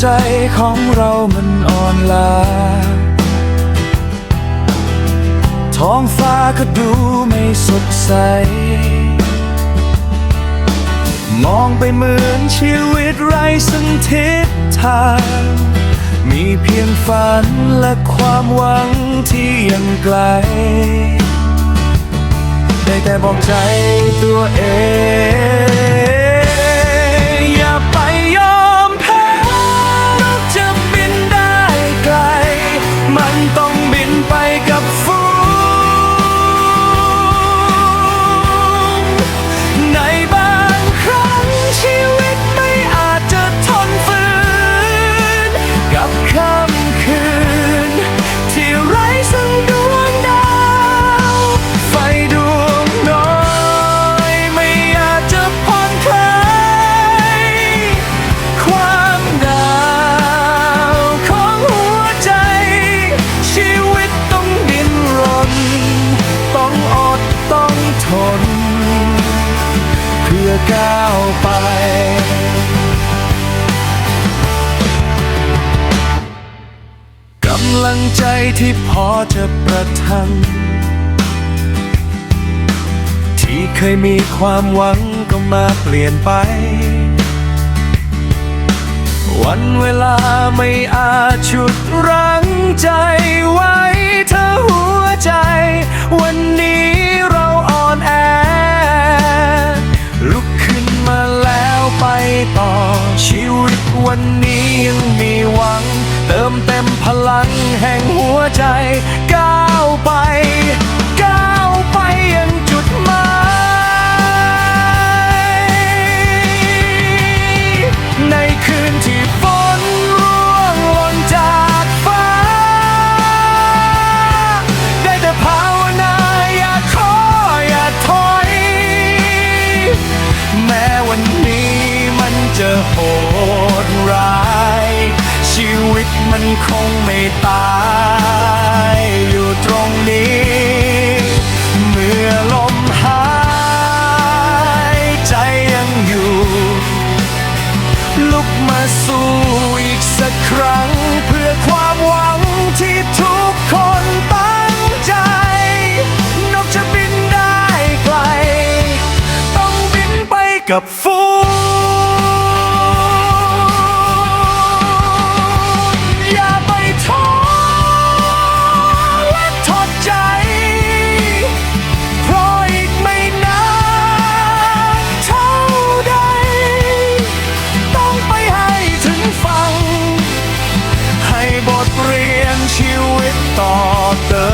ใจของเรามันอ่อนล้าท้องฟ้าก็ดูไม่สดใส มองไปเหมือนชีวิตไร้สันทิศทาง มีเพียงฝันและความหวังที่ยังไกล ได้แต่บอกใจ ลังใจที่พอจะประทัง ที่เคยมีความหวังก็มาเปลี่ยนไป วันเวลาไม่อาจฉุดรั้งใจไว้เธอหัวใจ วันนี้เราอ่อนแอ ลุกขึ้นมาแล้วไปต่อชีวิตวันนี้ยังมีหวัง เติมเต็มพลังแห่งหัวใจ ก้าวไป ก้าวไปยังจุดหมายในคืนที่ฝนร่วงหล่นจากฟ้า ได้แต่ภาวนาอย่าขออย่าถอย แม้วันนี้มันจะโหดร้าย วิตมันคงไม่ตาย อยู่ตรงนี้ เมื่อลมหายใจยังอยู่ ลุกมาสู้อีกสักครั้ง เพื่อความหวังที่ทุกคนตั้งใจ นกจะบินได้ไกล ต้องบินไปกับฝ บทเรียนชีวิตต่อเติม